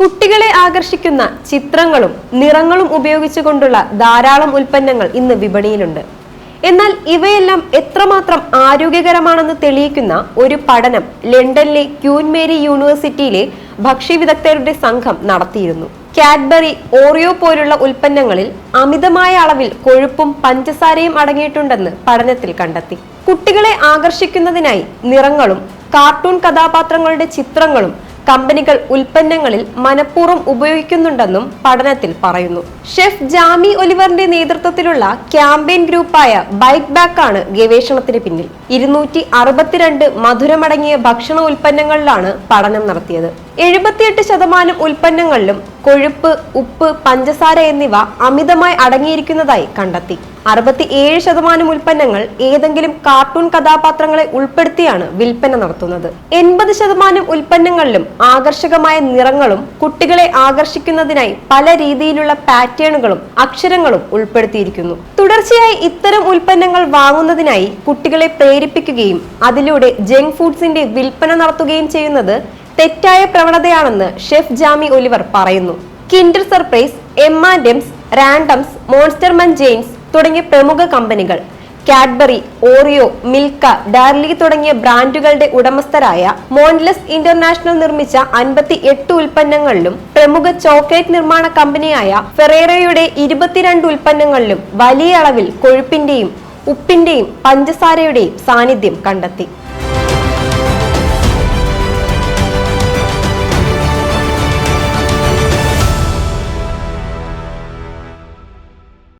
കുട്ടികളെ ആകർഷിക്കുന്ന ചിത്രങ്ങളും നിറങ്ങളും ഉപയോഗിച്ചുകൊണ്ടുള്ള ധാരാളം ഉൽപ്പന്നങ്ങൾ ഇന്ന് വിപണിയിലുണ്ട്. എന്നാൽ ഇവയെല്ലാം എത്രമാത്രം ആരോഗ്യകരമാണെന്ന് തെളിയിക്കുന്ന ഒരു പഠനം ലണ്ടനിലെ ക്യൂൻ മേരി യൂണിവേഴ്സിറ്റിയിലെ ഭക്ഷ്യവിദഗ്ധരുടെ സംഘം നടത്തിയിരുന്നു. കാഡ്ബറി ഓറിയോ പോലുള്ള ഉൽപ്പന്നങ്ങളിൽ അമിതമായ അളവിൽ കൊഴുപ്പും പഞ്ചസാരയും അടങ്ങിയിട്ടുണ്ടെന്ന് പഠനത്തിൽ കണ്ടെത്തി. കുട്ടികളെ ആകർഷിക്കുന്നതിനായി നിറങ്ങളും കാർട്ടൂൺ കഥാപാത്രങ്ങളുടെ ചിത്രങ്ങളും കമ്പനികൾ ഉൽപ്പന്നങ്ങളിൽ മനഃപൂർവം ഉപയോഗിക്കുന്നുണ്ടെന്നും പഠനത്തിൽ പറയുന്നു. ഷെഫ് ജാമി ഒലിവറിന്റെ നേതൃത്വത്തിലുള്ള ക്യാമ്പയിൻ ഗ്രൂപ്പായ ബൈക്ക് ബാക്ക് ആണ് ഗവേഷണത്തിന് പിന്നിൽ. ഇരുന്നൂറ്റി അറുപത്തിരണ്ട് മധുരമടങ്ങിയ ഭക്ഷണ ഉൽപ്പന്നങ്ങളിലാണ് പഠനം നടത്തിയത്. എഴുപത്തിയെട്ട് ശതമാനം ഉൽപ്പന്നങ്ങളിലും കൊഴുപ്പ് ഉപ്പ് പഞ്ചസാര എന്നിവ അമിതമായി അടങ്ങിയിരിക്കുന്നതായി കണ്ടെത്തി. അറുപത്തി ഏഴ് ശതമാനം ഉൽപ്പന്നങ്ങൾ ഏതെങ്കിലും കാർട്ടൂൺ കഥാപാത്രങ്ങളെ ഉൾപ്പെടുത്തിയാണ് വിൽപ്പന നടത്തുന്നത്. എൺപത് ശതമാനം ഉൽപ്പന്നങ്ങളിലും ആകർഷകമായ നിറങ്ങളും കുട്ടികളെ ആകർഷിക്കുന്നതിനായി പല രീതിയിലുള്ള പാറ്റേണുകളും അക്ഷരങ്ങളും ഉൾപ്പെടുത്തിയിരിക്കുന്നു. തുടർച്ചയായി ഇത്തരം ഉൽപ്പന്നങ്ങൾ വാങ്ങുന്നതിനായി കുട്ടികളെ പ്രേരിപ്പിക്കുകയും അതിലൂടെ ജങ്ക് ഫുഡ്സിന്റെ വിൽപ്പന നടത്തുകയും ചെയ്യുന്നത് തെറ്റായ പ്രവണതയാണെന്ന് ഷെഫ് ജാമി ഒലിവർ പറയുന്നു. Kinder Surprise M and M's Randoms Monster Munch Jains തുടങ്ങിയ പ്രമുഖ കമ്പനികൾ കാഡ്ബറി ഓറിയോ മിൽക്ക ഡാർലി തുടങ്ങിയ ബ്രാൻഡുകളുടെ ഉടമസ്ഥരായ മോൺലെസ് ഇന്റർനാഷണൽ നിർമ്മിച്ച അൻപത്തി എട്ട് ഉൽപ്പന്നങ്ങളിലും പ്രമുഖ ചോക്ലേറ്റ് നിർമ്മാണ കമ്പനിയായ ഫെറേറയുടെ ഇരുപത്തിരണ്ട് ഉൽപ്പന്നങ്ങളിലും വലിയ അളവിൽ കൊഴുപ്പിന്റെയും ഉപ്പിന്റെയും പഞ്ചസാരയുടെയും സാന്നിധ്യം കണ്ടെത്തി.